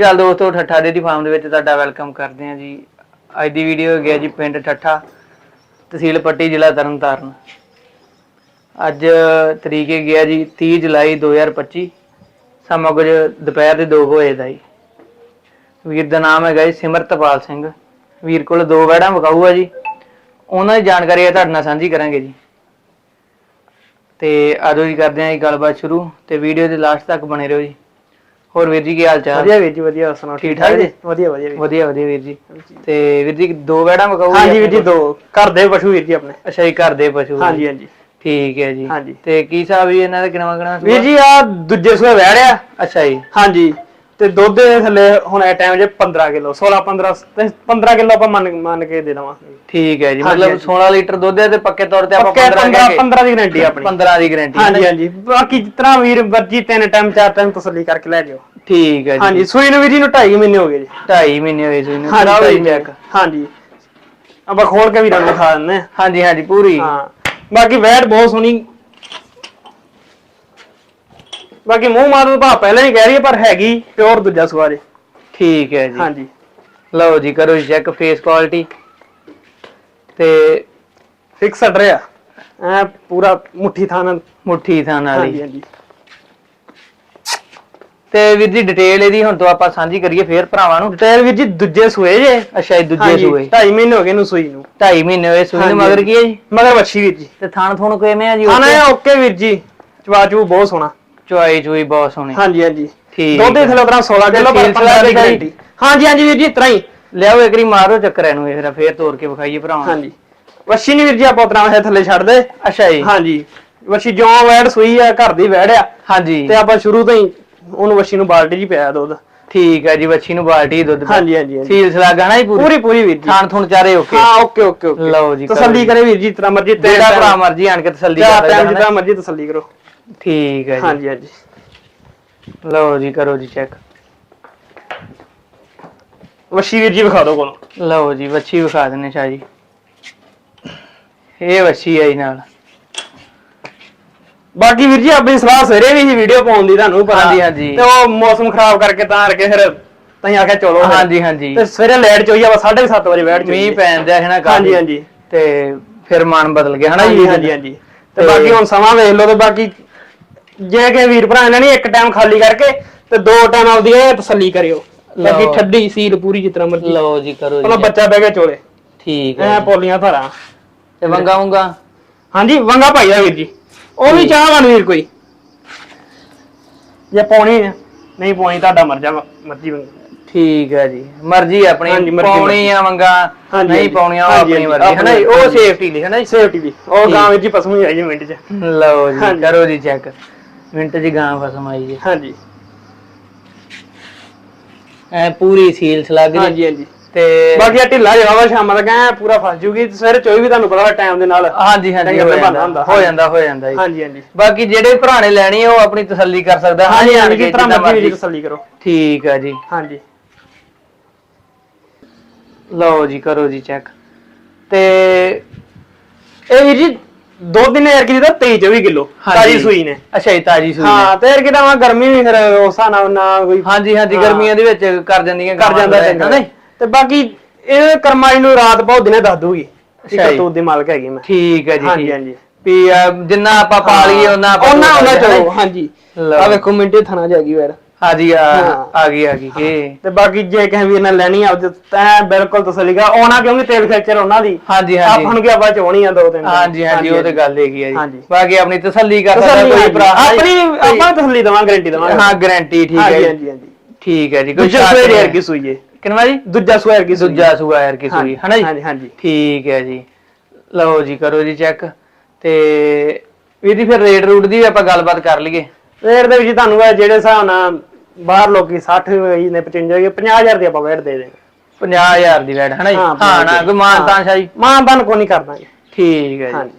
ਗੱਲ ਦੋਸਤੋ, ਠੱਠਾ dairy farm ਦੇ ਵਿੱਚ ਤੁਹਾਡਾ ਵੈਲਕਮ ਕਰਦੇ ਹਾਂ ਜੀ। ਅੱਜ ਦੀ ਵੀਡੀਓ ਹੈਗੀ ਹੈ ਜੀ ਪਿੰਡ ਠੱਠਾ, ਤਹਿਸੀਲ ਪੱਟੀ, ਜ਼ਿਲ੍ਹਾ ਤਰਨਤਾਰਨ। ਅੱਜ ਤਰੀਕ ਹੈਗੀ ਗਿਆ ਜੀ 30 ਜੁਲਾਈ 2025 ਸਮਾਂ ਕੁਝ ਦੁਪਹਿਰ ਦੇ 2 ਵਜੇ ਦਾ ਜੀ। ਵੀਰ ਦਾ ਨਾਮ ਹੈਗਾ ਜੀ ਸਿਮਰਤਪਾਲ ਸਿੰਘ। ਵੀਰ ਕੋਲ ਦੋ ਵੈੜਾਂ ਵਿਕਾਊ ਆ ਜੀ। ਉਹਨਾਂ ਦੀ ਜਾਣਕਾਰੀ ਇਹ ਤੁਹਾਡੇ ਨਾਲ ਸਾਂਝੀ ਕਰਾਂਗੇ ਜੀ। ਤੇ ਆਜੋ ਜੀ ਕਰਦੇ ਹਾਂ ਜੀ ਗੱਲਬਾਤ ਸ਼ੁਰੂ ਤੇ ਵੀਡੀਓ ਦੇ ਲਾਸਟ ਤੱਕ ਬਣੇ ਰਹੋ ਜੀ। ਹੋਰ ਵੀਰ ਜੀ ਕੀ ਹਾਲ ਚਾਲ? ਵਧੀਆ ਵੀਰ ਜੀ ਵਧੀਆ ਸੁਣਾਓ ਠੀਕ ਠਾਕ ਜੀ? ਵਧੀਆ ਵਧੀਆ ਵੀਰ ਵਧੀਆ ਵਧੀਆ ਵੀਰ ਜੀ। ਤੇ ਵੀਰ ਜੀ ਦੋ ਵੈੜਾਂ ਵਿਕਾਊ ਹਾਂਜੀ ਵੀਰ ਜੀ ਦੋ। ਘਰ ਦੇ ਪਸ਼ੂ ਵੀਰ ਜੀ ਆਪਣੇ। ਅੱਛਾ ਜੀ ਘਰ ਦੇ ਪਸ਼ੂ। ਹਾਂਜੀ ਹਾਂਜੀ। ਠੀਕ ਹੈ ਜੀ। ਤੇ ਕੀ ਹਿਸਾਬ ਜੀ ਇਹਨਾਂ ਦਾ ਕਿਨਵਾ ਕਿਨਵਾ ਵੀਰ ਜੀ ਆ ਦੂਜੇ ਸੂਏ ਵਹਿ ਰਿਆ ਅੱਛਾ ਜੀ। ਹਾਂਜੀ। ਤੇ ਦੁੱਧ ਦੇ ਥੱਲੇ ਹੁਣ ਇਹ ਟਾਈਮ ਜੇ 15 ਕਿਲੋ 16 15 ਤੇ 15 ਕਿਲੋ ਆਪਾਂ ਮੰਨ ਮੰਨ ਕੇ ਦੇ ਦਵਾਂਗੇ। ਠੀਕ ਹੈ ਜੀ ਹਾਂਜੀ, ਮਤਲਬ ਹਾਂਜੀ। 16 ਲੀਟਰ ਦੁੱਧ ਹੈ ਤੇ ਪੱਕੇ ਤੌਰ ਤੇ ਆਪਾਂ ਪੱਕੇ 15 15 ਕਹਿ ਕੇ 15 ਦੀ ਗਾਰੰਟੀ ਆਪਣੀ। 15 ਦੀ ਗਾਰੰਟੀ ਹਾਂਜੀ ਹਾਂਜੀ। ਬਾਕੀ ਜਿਤਨਾ ਵੀਰ ਵਰਜੀ ਤਿੰਨ ਟਾਈਮ ਚਾਰ ਟਾਈਮ ਤਸੱਲੀ ਕਰਕੇ ਲੈ ਜਿਓ ਠੀਕ ਹੈ ਜੀ। ਹਾਂਜੀ ਸੂਈ ਨੂੰ ਵੀਰ ਜੀ ਨੂੰ 2.5 ਮਹੀਨੇ ਹੋ ਗਏ ਜੀ। 2.5 ਮਹੀਨੇ ਹੋਏ ਸੀ ਇਹਨੂੰ ਕਰਾਓ ਜੀ ਢਾਈ ਚੈੱਕ ਹਾਂਜੀ। ਆਪਾਂ ਖੋਲ ਕੇ ਵੀਰਾਂ ਨੂੰ ਦਿਖਾ ਦਿੰਦੇ ਹਾਂ। ਹਾਂਜੀ ਹਾਂਜੀ ਪੂਰੀ। ਹਾਂ। ਬਾਕੀ ਵੈਟ ਬਹੁਤ ਸੋਹਣੀ ਬਾਕੀ ਮੂੰਹ ਮਾਰ ਦਾ ਭਾਅ ਪਹਿਲਾਂ ਹੀ ਕਹਿ ਰਹੀ ਹੈ ਪਰ ਹੈਗੀ ਪਿਓਰ ਦੂਜਾ ਸਵਾਰੇ। ਠੀਕ ਹੈ ਜੀ। ਹਾਂਜੀ। ਲਓ ਜੀ ਕਰੋ ਚੈੱਕ ਫੇਸ ਕੁਆਲਿਟੀ ਤੇ ਫਿਕਸ ਅੜ ਰਿਹਾ। ਐ ਪੂਰਾ ਮੁੱਠੀ ਥਾਨ ਮੁੱਠੀ ਥਾਂ ਹਾਂਜੀ ਵਾਲੀ ਹਾਂਜੀ ਤੇ ਵੀਰ ਜੀ ਡਿਟੇਲ ਇਹਦੀ ਹੁਣ ਤੋਂ ਆਪਾਂ ਸਾਂਝੀ ਕਰੀਏ ਫੇਰ ਭਰਾਵਾਂ ਨੂੰ। ਟਾਇਰ ਵੀਰ ਜੀ ਦੂਜੇ ਸੂਏ ਜੇ? ਅੱਛਾ ਇਹ ਦੂਜੇ ਹਾਂਜੀ, ਸੂਏ। ਢਾਈ ਮਹੀਨੇ ਹੋ ਗਏ ਨੂੰ ਸੂਈ ਨੂੰ। 2.5 ਮਹੀਨੇ ਹੋਏ ਸੂਈ ਨੂੰ ਹਾਂਜੀ, ਮਗਰ ਕੀ ਹੈ ਜੀ? ਮਗਰ ਵੱਛੀ ਵੀਰ ਜੀ। ਤੇ ਥਾਣ ਥੁਣ ਕਿਵੇਂ ਆ ਜੀ ਖਾਣਾ ਹੈ ਓਕੇ ਵੀਰ ਜੀ। ਚਵਾਚੂ ਬਹੁਤ ਸੋਹਣਾ। ਚੁਆਈ ਚੁਈ ਬਹੁਤ ਸੋਹਣੀ। ਹਾਂਜੀ ਹਾਂਜੀ। ਠੀਕ ਦੁੱਧ ਥੱਲੇ ਉਤਰਾ 16 ਕਿਲੋ ਪਰ ਸੀਲ 15 ਦੀ ਗਾਰੰਟੀ ਹਾਂਜੀ ਹਾਂਜੀ ਵੀਰ ਜੀ ਇਤਰਾ ਹੀ। ਲਿਆਓ ਇੱਕ ਵਾਰੀ ਮਾਰੋ ਚੱਕਰ ਇਹਨੂੰ ਇਹ ਫੇਰ ਤੋੜ ਕੇ ਵਿਖਾਈਏ ਭਰਾਵਾਂ ਨੂੰ। ਹਾਂਜੀ। ਵੱਛੀ ਨਹੀਂ ਵੀਰ ਜੀ ਆਪਾਂ ਉਤਰਾ ਹੈ ਥੱਲੇ ਛੱਡ ਦੇ। ਅੱਛਾ ਜੀ। ਹਾਂਜੀ। ਵੱਛੀ ਜਿਉਂ ਵੈੜ ਸੂਈ ਆ ਘਰ ਦੀ ਵੈੜ ਆ। ਹਾਂਜੀ। ਤੇ ਆਪਾਂ ਸ਼ੁਰੂ ਤੋਂ ਹੀ ਉਹਨੂੰ ਵੱਛੀ ਨੂੰ ਬਾਲਟੀ ਹੀ ਪਿਆ ਦੁੱਧ ਠੀਕ ਹੈ ਜੀ ਬੱਚੀ ਨੂੰ ਬਾਲਟੀ ਦੁੱਧ। ਹਾਂਜੀ ਹਾਂਜੀ ਸੀਲ ਸਲਾਗਾ ਨਾ ਜੀ ਪੂਰੀ? ਪੂਰੀ ਪੂਰੀ ਵੀਰ ਜੀ। ਥਾਣ ਥੁਣ ਚਾਰੇ ਓਕੇ। ਹਾਂ ਓਕੇ ਓਕੇ ਓਕੇ। ਲਓ ਜੀ, ਤਸੱਲੀ ਜੀ। ਕਰੇ ਵੀਰ ਜੀ ਜਿਤਨਾ ਮਰਜ਼ੀ ਤੇ ਜਿਹੜਾ ਭਰਾ ਮਰਜ਼ੀ ਆਣ ਕੇ ਤਸੱਲੀ ਕਰ ਜਿਤਨਾ ਮਰਜ਼ੀ ਤਸੱਲੀ ਕਰੋ। ਠੀਕ ਹੈ ਹਾਂਜੀ ਹਾਂਜੀ। ਲਓ ਜੀ ਕਰੋ ਜੀ ਚੈੱਕ ਵੱਛੀ ਵੀਰ ਜੀ ਵਿਖਾ ਦਿਓ ਕੋਲ। ਲਓ ਜੀ ਵੱਛੀ ਵਿਖਾ ਦਿੰਨੇ ਸ਼ਾਹ ਜੀ। ਇਹ ਵੱਛੀ ਹੈ ਜੀ ਨਾਲ। ਬਾਕੀ ਵੀਰ ਜੀ ਆਪਣੀ ਸਲਾਹ ਸਵੇਰੇ ਵੀ ਸੀ ਵੀਡੀਓ ਪਾਉਣ ਦੀ ਤੁਹਾਨੂੰ ਪਤਾ। ਹਾਂਜੀ, ਹਾਂਜੀ। ਤੇ ਉਹ ਮੌਸਮ ਖਰਾਬ ਕਰਕੇ ਤਾਂ ਕਰਕੇ ਫਿਰ ਤਹੀਂ ਆਖਿਆ ਚਲੋ ਫਿਰ। ਹਾਂਜੀ ਹਾਂਜੀ। ਤੇ ਸਵੇਰੇ ਲੈਟ ਚੋਈ ਆ 7:30 ਵਜੇ ਬੈਠ ਮੀਂਹ ਪੈਂਦਾ ਹੈ ਨਾ ਕਾਫੀ। ਹਾਂਜੀ ਹਾਂਜੀ। ਤੇ ਫਿਰ ਮਨ ਬਦਲ ਗਿਆ ਹਨਾ ਜੀ? ਹਾਂਜੀ ਹਾਂਜੀ। ਤੇ ਤੇ- ਬਾਕੀ ਹੁਣ ਸਮਾਂ ਵੇਖ ਲਓ ਤੇ ਬਾਕੀ ਜੇ ਕਿ ਵੀਰ ਭਰਾ ਇਹਨਾਂ ਨੇ ਇੱਕ ਟਾਈਮ ਖਾਲੀ ਕਰਕੇ ਤੇ ਦੋ ਟਾਈਮ ਆਪਦੀ ਇਹ ਤਸੱਲੀ ਕਰਿਓ। ਲਓ। ਠੱਡੀ ਸੀਲ ਪੂਰੀ ਜਿਤਨਾ ਮਰਜ਼ੀ। ਲਓ ਜੀ ਕਰੋ ਪਹਿਲਾਂ ਜੀ ਬੱਚਾ ਬਹਿ ਕੇ ਚੋਲੇ। ਠੀਕ ਐ ਹੈ ਪੋਲੀਆਂ ਧਾਰਾਂ। ਤੇ ਵੰਗਾ ਵੰਗਾ? ਹਾਂਜੀ ਵੰਗਾ ਭਾਈ ਆ ਵੀਰ ਜੀ। ਉਹ ਵੀ ਚਾਹਵਾਨ ਵੀਰ ਕੋਈ। ਜੇ ਪਾਉਣੀ ਹੈ ਨਹੀਂ ਪਾਉਣੀ ਤੁਹਾਡਾ ਮਰਜ਼ਾ ਵਾ- ਮਰਜ਼ੀ ਵੰਗਾ ਠੀਕ ਹੈ ਜੀ। ਮਰਜ਼ੀ ਆਪਣੀ ਮਰਜ਼ੀ, ਪਾਉਣੀ। ਆ ਹਾਂਜੀ, ਨਹੀਂ ਹਾਂਜੀ। ਪਾਉਣੀਆਂ ਉਹ ਹਾਂਜੀ, ਆਪਣੀ ਹਾਂਜੀ, ਮਰਜ਼ੀ ਹਨਾ ਜੀ? ਉਹ ਹਾਂਜੀ। ਸੇਫਟੀ ਲਈ ਹਨਾ ਜੀ? ਸੇਫਟੀ ਦੀ। ਉਹ ਠੀਕ। ਗਾਂ ਵਿੱਚ ਹੀ ਪਸਮੀ ਆਈ ਜੀ ਮਿੰਟ 'ਚ। ਲਓ ਜੀ ਹਾਂਜੀ। ਕਰੋ ਜੀ ਚੈੱਕ ਮਿੰਟ ਜੀ ਗਾਂ ਫਸਮ ਆਈ ਜੀ ਹਾਂਜੀ। ਐ ਪੂਰੀ ਸੀਲ ਸਲੱਗ ਜੀ ਹਾਂਜੀ ਹਾਂਜੀ। ਤੇ ਬਾਕੀ ਆ ਢਿੱਲਾ ਜਗਾ ਵਾ ਸ਼ਾਮਾਂ ਤੱਕ ਐ ਪੂਰਾ ਫਸ ਜੂਗੀ ਤੇ ਸਵੇਰੇ ਚੋਈ ਵੀ ਤੁਹਾਨੂੰ ਪਤਾ ਟਾਈਮ ਦੇ ਨਾਲ। ਹਾਂਜੀ ਹਾਂਜੀ ਹੋ ਜਾਂਦਾ। ਹੋ ਜਾਂਦਾ ਹੋ ਜਾਂਦਾ ਜੀ। ਹਾਂਜੀ ਹਾਂਜੀ। ਬਾਕੀ ਜਿਹੜੇ ਭਰਾਣੇ ਲੈਣੀ ਆ ਉਹ ਆਪਣੀ ਤਸੱਲੀ ਕਰ ਸਕਦਾ। ਹਾਂਜੀ ਹਾਂਜੀ ਕੇ ਜਿਸ ਤਰ੍ਹਾਂ ਮਰਜ਼ੀ ਤਸੱਲੀ ਕਰੋ। ਠੀਕ ਆ ਜੀ। ਹਾਂਜੀ। ਲਓ ਜੀ ਕਰੋ ਜੀ ਚੈੱਕ ਤੇ ਇਹ ਜੀ ਦੋ ਦਿਨ ਏਰ ਕੀ ਦਿੱਤਾ 23 24 ਕਿਲੋ ਤਾਜੀ ਸੂਈ ਨੇ। ਅੱਛਾ ਜੀ ਤਾਜੀ ਸੂਈ ਨੇ। ਹਾਂ ਤੇ ਏਰ ਕਿਦਾਂ ਗਰਮੀ ਵੀ ਫਿਰ ਉਸਾ ਨਾ ਨਾ ਕੋਈ ਹਾਂਜੀ ਹਾਂਜੀ ਹਾਂ। ਗਰਮੀਆਂ ਦੇ ਵਿੱਚ ਕਰ ਜਾਂਦੀਆਂ ਕਰ ਗਾਵਾਂ ਜਾਂਦਾ ਲੈ, ਚੰਗਾ। ਹਨਾ ਜੀ? ਤੇ ਬਾਕੀ ਇਹ ਕਰਮਾਈ ਨੂੰ ਰਾਤ ਬਹੁਤ ਦਿਨੇ ਦੱਸ ਦੂਗੀ ਅੱਛਾ ਜੀ। ਤੂੰ ਦੀ ਮਾਲਕ ਹੈਗੀ ਮੈਂ। ਠੀਕ ਹੈ ਜੀ ਹਾਂਜੀ ਠੀਕ। ਹਾਂਜੀ। ਵੀ ਅਹ, ਜਿੰਨਾ ਆਪਾਂ ਪਾ ਲਈਏ ਉਹਨਾਂ ਆਪਾਂ ਉਹਨਾਂ ਉਹਨਾਂ ਚਲੋ ਹਾਂਜੀ। ਲਓ। ਆ ਵੇਖੋ ਮਿੰਟੇ ਥਣਾ ਜਾਗੀ ਵੈਰ। ਹਾਂਜੀ ਆ ਹਾਂ। ਆ ਗਈ ਆ ਗਈ ਇਹ ਤੇ ਬਾਕੀ ਜੇ ਕਿਸੇ ਵੀਰ ਨੇ ਲੈਣੀ ਆ ਤੇ ਤੈਂ ਬਿਲਕੁਲ ਤਸੱਲੀ ਕਰ। ਆਉਣਾ ਕਿਉਂਕਿ ਤੇਲ ਖੇਚਰ ਉਹਨਾਂ ਦੀ। ਹਾਂਜੀ ਹਾਂਜੀ। ਆਪਾਂ ਨੂੰ ਕੀ ਆਪਾਂ ਚੋਣੀ ਆ ਦੋ ਤਿੰਨ। ਹਾਂਜੀ ਹਾਂਜੀ ਉਹ ਤੇ ਗੱਲ ਹੈਗੀ ਆ ਜੀ। ਬਾਕੀ ਆਪਣੀ ਤਸੱਲੀ ਕਰ ਸਕਦਾ ਕੋਈ। ਭਰਾ ਆਪਣੀ ਆਪਾਂ ਤਸੱਲੀ ਦਵਾਂਗੇ ਗਾਰੰਟੀ ਦਵਾਂਗੇ ਹਾਂ ਗਾਰੰਟੀ ਠੀਕ ਹੈ ਹਾਂਜੀ ਜੀ। ਹਾਂਜੀ ਹਾਂਜੀ। ਠੀਕ ਹੈ ਜੀ ਕੋਈ ਨਹੀਂ। ਯਾਰ ਕੀ ਸੂਈ ਏ? ਕਿਨਵਾ ਜੀ? ਦੂਜਾ ਸਵੇਰ ਕੀ ਸੂਈ ਦੂਜਾ ਸੂਆ ਯਾਰ ਕੀ ਸੂਈ ਹਨਾ ਜੀ? ਹਾਂਜੀ ਹਾਂਜੀ ਠੀਕ ਹੈ ਜੀ। ਲਓ ਜੀ ਕਰੋ ਜੀ ਚੈੱਕ। ਤੇ ਇਹਦੀ ਫਿਰ ਰੇਟ ਰੂਟ ਦੀ ਵੀ ਆਪਾਂ ਗੱਲਬਾਤ ਕਰ ਲਈਏ। ਰੇਟ ਦੇ ਵਿੱਚ ਤੁਹਾਨੂੰ ਜਿਹੜੇ ਹਿਸਾਬ ਨਾਲ ਬਾਹਰ ਲੋਕੀ 60 ਹੋਈ ਨੇ 55 ਹੋਈ 50000 ਦੀ ਆਪਾਂ ਵੇਟ ਦੇ ਦੇਂਗੇ 50000 ਦੀ ਵੈਟ ਹਨਾ ਜੀ? ਹਾਂ, ਹਾਂ ਨਾ ਕੋਈ ਮਾਨ ਤਾਂ ਸ਼ਾਹੀ। ਮਾਂ ਬਨ ਕੋ ਨਹੀਂ ਕਰਦਾ ਠੀਕ ਹੈ ਜੀ। ਹਾਂਜੀ।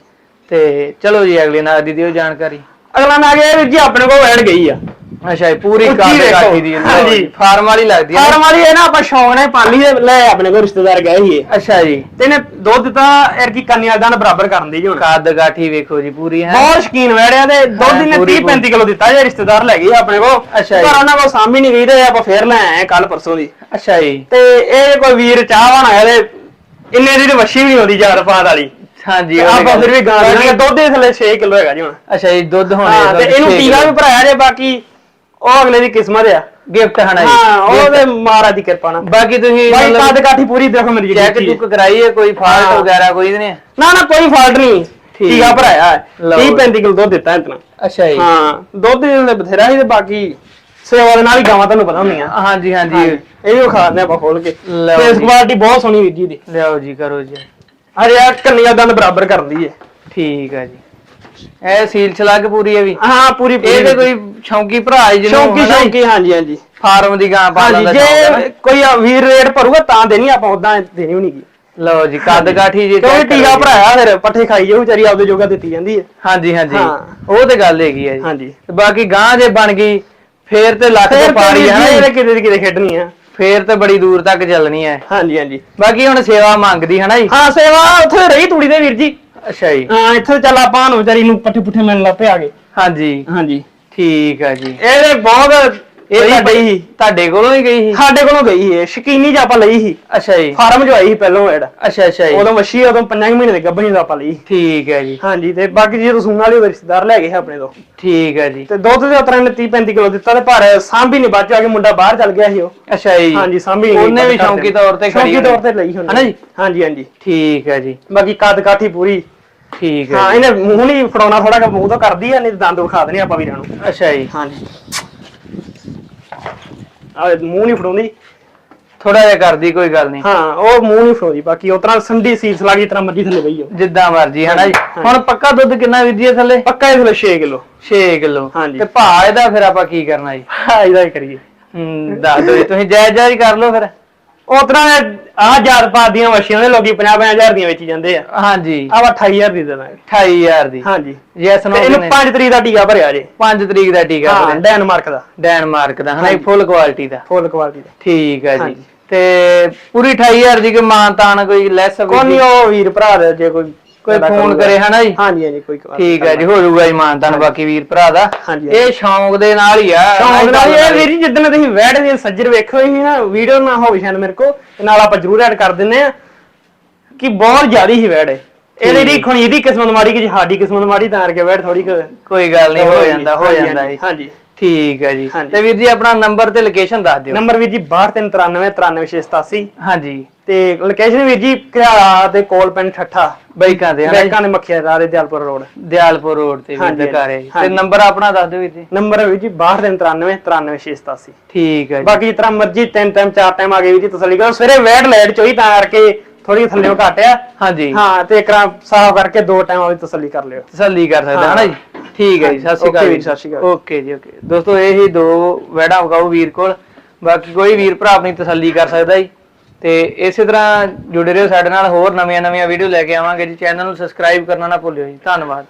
ਤੇ ਚਲੋ ਜੀ ਅਗਲੇ ਨਾਲ ਦੀ ਦਿਓ ਜਾਣਕਾਰੀ। ਅਗਲਾ ਨਾ ਗਿਆ ਵੀਰ ਜੀ ਆਪਣੇ ਕੋਲ ਵੈਟ ਗਈ ਆ। ਅੱਛਾ ਜੀ ਪੂਰੀ ਉੱਚੀ ਕਾਦ ਵੇਖੋ। ਗਾਠੀ ਦੀ ਹਾਂਜੀ। ਫਾਰਮ ਵਾਲੀ ਲੱਗਦੀ ਹੈ ਫਾਰਮ ਵਾਲੀ ਇਹ ਨਾ ਆਪਾਂ ਸ਼ੌਂਕ ਨੇ ਪਾਲੀ ਦੇ ਲੈ ਆਪਣੇ ਕੋਲ ਰਿਸ਼ਤੇਦਾਰ ਗਏ ਸੀ ਇਹ। ਅੱਛਾ ਜੀ। ਤੇ ਇਹਨੇ ਦੁੱਧ ਤਾਂ ਐਰਕੀ ਕੰਨਿਆ ਦਾ ਬਰਾਬਰ ਕਰਨ ਦੀ ਜੀ ਹੁਣ। ਕਾਦ ਗਾਠੀ ਵੇਖੋ ਜੀ ਪੂਰੀ ਹੈ। ਬਹੁਤ ਸ਼ਕੀਨ ਵੜਿਆ ਤੇ ਦੁੱਧ ਹਾਂ, ਇਹਨੇ ਪੂਰੀ 30 35 ਕਿਲੋ ਦਿੱਤਾ ਜੇ ਰਿਸ਼ਤੇਦਾਰ ਲੈ ਗਏ ਆਪਣੇ ਕੋਲ। ਅੱਛਾ ਜੀ। ਪਰ ਉਹਨਾਂ ਕੋਲ ਸਾਂਭੀ ਨਹੀਂ ਗਈ ਤੇ ਆਪਾਂ ਫੇਰ ਲੈ ਆਏ ਕੱਲ ਪਰਸੋਂ ਦੀ। ਅੱਛਾ ਜੀ। ਤੇ ਇਹ ਕੋਈ ਵੀਰ ਚਾਹਵਾਨ ਆਇਆ ਤੇ ਇੰਨੇ ਦੀ ਤੇ ਵੱਛੀ ਵੀ ਨਹੀਂ ਆਉਂਦੀ ਚਾਰ ਪਾਤ ਵਾਲੀ। ਹਾਂਜੀ ਆਪਾਂ ਫਿਰ ਵੀ ਗਾਂ ਦੇ ਦੁੱਧ ਦੇ ਥੱਲੇ 6 ਕਿਲੋ ਹੈਗਾ ਜੀ ਹੁਣ। ਅੱਛਾ ਜੀ ਦੁੱਧ ਹੋਣੇ ਹਾਂ ਤੇ ਇਹਨੂੰ ਟੀਕਾ ਵੀ ਭਰਾਇਆ ਜੇ ਬਾਕੀ ਉਹ ਅਗਲੇ ਦੀ ਕਿਸਮਤ ਆ ਗਿਫਟ ਹਨਾ ਜੀ। ਹਾਂ ਉਹ। ਤੇ ਮਹਾਰਾਜ ਦੀ ਕਿਰਪਾ ਨਾਲ। ਬਾਕੀ ਤੁਸੀਂ ਬਾਈ ਮਤਲਬ ਕਾਦ ਕਾਠੀ ਪੂਰੀ ਦੇਖੋ ਮੇਰੀ ਚੈੱਕ ਚੁੱਕ ਕਰਾਈ ਹੈ ਕੋਈ ਫਾਲਟ। ਵਗੈਰਾ ਕੋਈ ਨਹੀਂ। ਨਾ ਨਾ ਕੋਈ ਫਾਲਟ ਨਹੀਂ। ਠੀਕ। ਭਰਾਇਆ ਹੈ। ਲਓ। 30 35 ਕਿਲੋ ਦੁੱਧ ਦਿੱਤਾ ਇਤਨਾ। ਅੱਛਾ ਜੀ। ਹਾਂ ਦੁੱਧ ਦੇ ਬਥੇਰਾ ਸੀ ਤੇ ਬਾਕੀ ਸੇਵਾ ਦੇ ਨਾਲ ਹੀ ਗਾਵਾਂ ਤੁਹਾਨੂੰ ਪਤਾ ਹੁੰਦੀਆਂ। ਹਾਂਜੀ ਹਾਂਜੀ ਇਹ ਵੀ ਖਾਣੇ ਆਪਾਂ ਖੋਲ ਕੇ। ਫੇਸ। ਕੁਆਲਿਟੀ ਬਹੁਤ ਸੋਹਣੀ ਵੀਰ ਜੀ ਦੀ। ਲਿਆਓ ਜੀ ਕਰੋ ਜੀ। ਅਰੇ ਯਾਰ ਕੰਨੀਆਂ ਦੰਦ ਬਰਾਬਰ ਕਰਦੀ ਏ। ਠੀਕ ਹੈ ਜੀ। ਇਹ ਸੀਲ ਛਲੱਗ ਪੂਰੀ ਹੈ ਵੀ। ਹਾਂ ਪੂਰੀ ਪੂਰੀ ਇਹ ਤੇ ਕੋਈ ਸ਼ੌਂਕੀ ਭਰਾ ਹੈ ਜਿਹਨੂੰ ਸ਼ੌਂਕੀ ਹਨਾ ਸ਼ੌਂਕੀ ਹਾਂਜੀ ਹਾਂਜੀ। ਫਾਰਮ ਦੀ ਗਾਂ ਪਾਲਣ ਹਾਂਜੀ ਦਾ ਸ਼ੌਂਕ ਹੈ ਨਾ। ਜੇ ਕੋਈ ਆ ਵੀਰ ਰੇਟ ਭਰੂਗਾ ਤਾਂ ਦੇਣੀ ਆਪਾਂ ਉਦਾਂ ਦੇਣੀ ਵੀ ਨਹੀਂਗੀ ਲਓ ਜੀ ਕੱਦ ਗਾਠੀ ਜੀ ਕਿਉਂਕਿ check ਕਰੋ ਟੀਕਾ ਜੀ। ਭਰਾਇਆ ਫਿਰ ਪੱਠੇ ਖਾਈ ਜਾਊ ਵਿਚਾਰੀ ਆਪਦੇ ਜੋਗਾ ਦਿੱਤੀ ਜਾਂਦੀ ਹੈ ਹਾਂਜੀ ਹਾਂਜੀ। ਹਾਂ। ਉਹ ਤੇ ਗੱਲ ਹੈਗੀ ਹੈ ਜੀ। ਹਾਂਜੀ। ਤੇ ਬਾਕੀ ਗਾਂ ਜੇ ਬਣ ਗਈ ਫੇਰ ਤੇ ਲੱਖ ਫੇਰ ਤੋਂ ਪਾਰੀ ਹੈ ਨਾ ਇਹ ਜੀ। ਕਿਤੇ ਦੀ ਕਿਤੇ ਖੇਡਣੀ ਆ। ਫੇਰ ਤੇ ਬੜੀ ਦੂਰ ਤੱਕ ਚੱਲਣੀ ਹੈ ਹਾਂਜੀ ਹਾਂਜੀ। ਬਾਕੀ ਹੁਣ ਸੇਵਾ ਮੰਗਦੀ ਹੈ ਨਾ ਜੀ? ਹਾਂ ਸੇਵਾ ਉੱਥੇ ਰਹੀ ਤੂੜੀ ਦੇ ਵੀਰ ਜੀ। ਅੱਛਾ ਜੀ। ਹਾਂ ਇੱਥੇ ਚੱਲ ਆਪਾਂ ਨੂੰ ਵਿਚਾਰੀ ਨੂੰ ਪੱਠੇ ਪੁੱਠੇ ਮਿਲਣ ਲੱਗ ਪਏ ਆ ਗਏ ਹਾਂਜੀ। ਹਾਂਜੀ। ਠੀਕ ਹੈ ਜੀ। ਇਹਦੇ ਬਹੁਤ ਇਹ ਇਹ ਤੁਹਾਡੇ ਸੀ ਤੁਹਾਡੇ ਕੋਲੋਂ ਹੀ ਗਈ ਸੀ। ਸਾਡੇ ਕੋਲੋਂ ਗਈ ਸੀ ਇਹ ਸ਼ਕੀਨੀ ਚ ਆਪਾਂ ਲਈ ਸੀ। ਅੱਛਾ ਜੀ। ਫਾਰਮ ਚ ਆਈ ਸੀ ਪਹਿਲੋਂ ਐਡ। ਅੱਛਾ ਅੱਛਾ ਜੀ। ਉਦੋਂ ਮੱਛੀ ਉਦੋਂ 5 ਮਹੀਨੇ ਦੇ ਗੱਭਣੀ ਦਾ ਆਪਾਂ ਲਈ ਠੀਕ ਹੈ ਜੀ। ਹਾਂਜੀ ਤੇ ਬਾਕੀ ਜੇ ਰਸੂਨ ਵਾਲੇ ਰਿਸ਼ਤੇਦਾਰ ਲੈ ਗਏ ਆਪਣੇ ਤੋਂ। ਠੀਕ ਹੈ ਜੀ। ਤੇ ਦੁੱਧ ਦੇ ਉਤਰਾਂ ਨੇ 30 35 ਕਿਲੋ ਦਿੱਤਾ ਤੇ ਪਰ ਸਾਂਭੀ ਨਹੀਂ ਬਾਅਦ ਚ ਆ ਕੇ ਮੁੰਡਾ ਬਾਹਰ ਚੱਲ ਗਿਆ ਸੀ ਉਹ। ਅੱਛਾ ਜੀ। ਹਾਂਜੀ ਸਾਂਭੀ ਨਹੀਂ ਉਹਨੇ ਵੀ ਸ਼ੌਂਕੀ ਤੌਰ ਤੇ ਖੜੀ ਸ਼ੌਂਕੀ ਤੌਰ ਹੋਣੀ। ਤੇ ਲਈ ਉਹਨੇ। ਹਨਾ ਜੀ? ਹਾਂਜੀ ਹਾਂਜੀ। ਠੀਕ ਹੈ ਜੀ। ਬਾਕੀ ਕੱਦ ਕਾਠੀ ਪੂਰੀ। ਠੀਕ ਹੈ ਹਾਂ ਜੀ। ਇਹਨੇ ਮੂੰਹ ਨਹੀਂ ਫੜਾਉਣਾ ਥੋੜਾ ਜਿਹਾ ਮੂੰਹ ਤੋਂ ਕਰਦੀ ਆ ਨਹੀਂ ਦੰਦ ਵਿਖਾ ਦੇਣੇ ਆਪਾਂ ਵੀਰਾਂ ਨੂੰ। ਅੱਛਾ ਜੀ। ਹਾਂਜੀ। ਆ ਮੂੰਹ ਨਹੀਂ ਫੜਾਉਂਦੀ। ਥੋੜਾ ਜਿਹਾ ਕਰਦੀ ਕੋਈ ਗੱਲ ਨਹੀਂ। ਹਾਂ ਉਹ ਮੂੰਹ ਨਹੀਂ ਫੜਾਉਂਦੀ ਬਾਕੀ ਉਸ ਤਰ੍ਹਾਂ ਸੰਡੀ ਸੀਸ ਲੱਗੀ ਤਰ੍ਹਾਂ ਮਰਜ਼ੀ ਥੱਲੇ ਬਈ ਉਹ। ਜਿੱਦਾਂ ਮਰਜ਼ੀ ਹਨਾ ਜੀ। ਹੁਣ ਪੱਕਾ ਦੁੱਧ ਕਿੰਨਾ ਵਿਧੀ ਹੈ ਥੱਲੇ? ਪੱਕਾ ਇਹ ਥੱਲੇ 6 ਕਿਲੋ। 6 ਕਿਲੋ। ਹਾਂਜੀ। ਤੇ ਭਾਅ ਇਹਦਾ ਫਿਰ ਆਪਾਂ ਕੀ ਕਰਨਾ ਜੀ? ਹਾਂ ਇਹਦਾ ਹੀ ਕਰੀਏ। ਹੂੰ ਦੱਸ ਦਿਓ ਜੀ ਤੁਸੀਂ ਜਾਇਜ਼ ਜਾਇਜ਼ ਕਰ ਲਓ ਫਿਰ। ਉਸ ਤਰ੍ਹਾਂ ਆ ਜਾਤ ਪਾਤ ਦੀਆਂ ਵਸ਼ੀਆਂ ਦੇ ਲੋਕੀ 50 ਹਜ਼ਾਰ ਦੀਆਂ ਵੇਚੀ ਜਾਂਦੇ ਆ। ਹਾਂਜੀ। ਆ 28000 ਦੀ ਦੇ ਦਾਂਗੇ। 28000 ਦੀ। ਹਾਂਜੀ। ਯੈਸ ਨੋ ਇਹਨੂੰ 5 ਤਰੀਕ ਦਾ ਟੀਕਾ ਭਰਿਆ ਜੇ। 5 ਤਰੀਕ ਦਾ ਟੀਕਾ ਭਰਿਆ। ਡੈਨਮਾਰਕ ਦਾ। ਡੈਨਮਾਰਕ ਦਾ ਹਨਾ। ਫੁੱਲ ਕੁਆਲਿਟੀ ਦਾ। ਫੁੱਲ ਕੁਆਲਿਟੀ ਦਾ। ਠੀਕ ਹੈ ਜੀ। ਤੇ ਪੂਰੀ 28000 ਦੀ ਕੋਈ ਮਾਨ ਤਾਨ ਕੋਈ ਲੈਸ ਕੋਈ ਨਹੀਂ ਉਹ ਵੀਰ ਭਰਾ ਦੇ ਜੇ ਕੋਈ ਕੋਈ ਤੁਹਾਡਾ ਫੋਨ ਕਰੂਗਾ। ਕਰੇ ਹਨਾ ਜੀ? ਹਾਂਜੀ ਹਾਂਜੀ ਕੋਈ ਗੱਲ ਠੀਕ ਹੈ ਜੀ ਹੋ ਜਾਊਗਾ ਜੀ ਮਾਨ ਤਾਨ ਬਾਕੀ ਵੀਰ ਭਰਾ ਦਾ। ਹਾਂਜੀ, ਇਹ ਸ਼ੌਂਕ ਦੇ ਨਾਲ ਹੀ ਆ। ਸ਼ੌਂਕ ਨਾਲ ਇਹ ਵੀਰ ਜੀ ਜਿੱਦਣ ਤੁਸੀਂ ਵੈਡ ਦੇ ਸੱਜਰ ਵੇਖੋ ਹੀ ਨਾ ਵੀਡੀਓ ਨਾ ਹੋਵੇ ਸ਼ਾਇਦ ਮੇਰੇ ਕੋ ਤੇ ਨਾਲ ਆਪਾਂ ਜ਼ਰੂਰ ਐਡ ਕਰ ਦਿੰਨੇ ਆ ਕਿ ਬਹੁਤ ਜ਼ਿਆਦੀ ਹੀ ਵੈਡ ਹੈ। ਇਹ ਜਿਹੜੀ ਖੁਣੀ ਇਹਦੀ ਕਿਸਮਤ ਮਾੜੀ ਕਿ ਸਾਡੀ ਕਿਸਮਤ ਮਾੜੀ ਤਾਂ ਕਰਕੇ ਵੈਡ ਥੋੜੀ ਕੁ ਕੋਈ ਗੱਲ ਨਹੀਂ ਹੋ ਜਾਂਦਾ ਹੋ ਹਾਂਜੀ, ਜਾਂਦਾ ਜੀ। ਹਾਂਜੀ। ਠੀਕ ਹੈ ਜੀ। ਹਾਂਜੀ। ਤੇ ਵੀਰ ਜੀ ਆਪਣਾ ਨੰਬਰ ਤੇ ਲੋਕੇਸ਼ਨ ਦੱਸ ਦਿਓ। ਨੰਬਰ ਵੀਰ ਜੀ 6293 93687 ਹਾਂਜੀ। ਤੇ ਲੋਕੇਸ਼ਨ ਵੀਰ ਜੀ ਘਿਆਲਾ ਤੇ ਕੋਲ ਪਿੰਡ ਠੱਠਾ। ਬਾਈਕਾਂ ਹਨਾ ਜੀ? ਬੈਕਾਂ ਦੇ ਮੱਖੀਆ ਦੇ ਦਿਆਲਪੁਰ ਰੋਡ। ਦਿਆਲਪੁਰ ਰੋਡ ਤੇ ਵੀਰ ਹਾਂਜੀ, ਦਾ ਘਰ ਹੈ। ਤੇ ਹਾਂਜੀ। ਨੰਬਰ ਆਪਣਾ ਦੱਸ ਦਿਓ ਵੀਰ ਜੀ। ਨੰਬਰ ਵੀਰ ਜੀ 6293 93687 ਠੀਕ ਹੈ ਜੀ। ਬਾਕੀ ਤਰ੍ਹਾਂ ਮਰਜ਼ੀ ਤਿੰਨ ਟਾਈਮ ਚਾਰ ਟਾਈਮ ਆ ਗਏ ਵੀ ਜੀ ਤਸੱਲੀ ਕਰੋ ਸਵੇਰੇ ਵੈਟ ਲਾਈਟ ਚੋਈ ਤਾਂ ਕਰਕੇ ਥੋੜੀ ਥੱਲੇੋਂ ਘੱਟ ਆ ਹਾਂਜੀ। ਹਾਂ ਤੇ ਇੱਕ ਰਾਂ ਸਾਫ਼ ਕਰਕੇ ਦੋ ਟਾਈਮ ਆਵੇ ਤਸੱਲੀ ਕਰ ਲਿਓ। ਤਸੱਲੀ ਕਰ ਸਕਦਾ ਹਾਂ। ਹਨਾ ਜੀ? ਠੀਕ ਹੈ ਜੀ ਸਤਿ ਸ਼੍ਰੀ ਅਕਾਲ ਵੀਰ, ਸਤਿ ਸ਼੍ਰੀ ਅਕਾਲ। ਓਕੇ ਜੀ ਓਕੇ। ਦੋਸਤੋ ਇਹ ਹੀ ਦੋ ਵੈੜਾ ਵਗਾਓ ਵੀਰ ਕੋਲ। ਬਾਕੀ ਕੋਈ ਵੀਰ ਭਰਾ ਆਪਣੀ ਤਸੱਲੀ ਕਰ ਸਕਦਾ ਜੀ। ਤੇ ਇਸੇ ਤਰ੍ਹਾਂ ਜੁੜੇ ਰਹੋ ਸਾਡੇ ਨਾਲ, ਹੋਰ ਨਵੀਆਂ ਨਵੀਆਂ ਵੀਡੀਓ ਲੈ ਕੇ ਆਵਾਂਗੇ ਜੀ। ਚੈਨਲ ਨੂੰ ਸਬਸਕ੍ਰਾਈਬ ਕਰਨਾ ਨਾ ਭੁੱਲਿਓ ਜੀ। ਧੰਨਵਾਦ।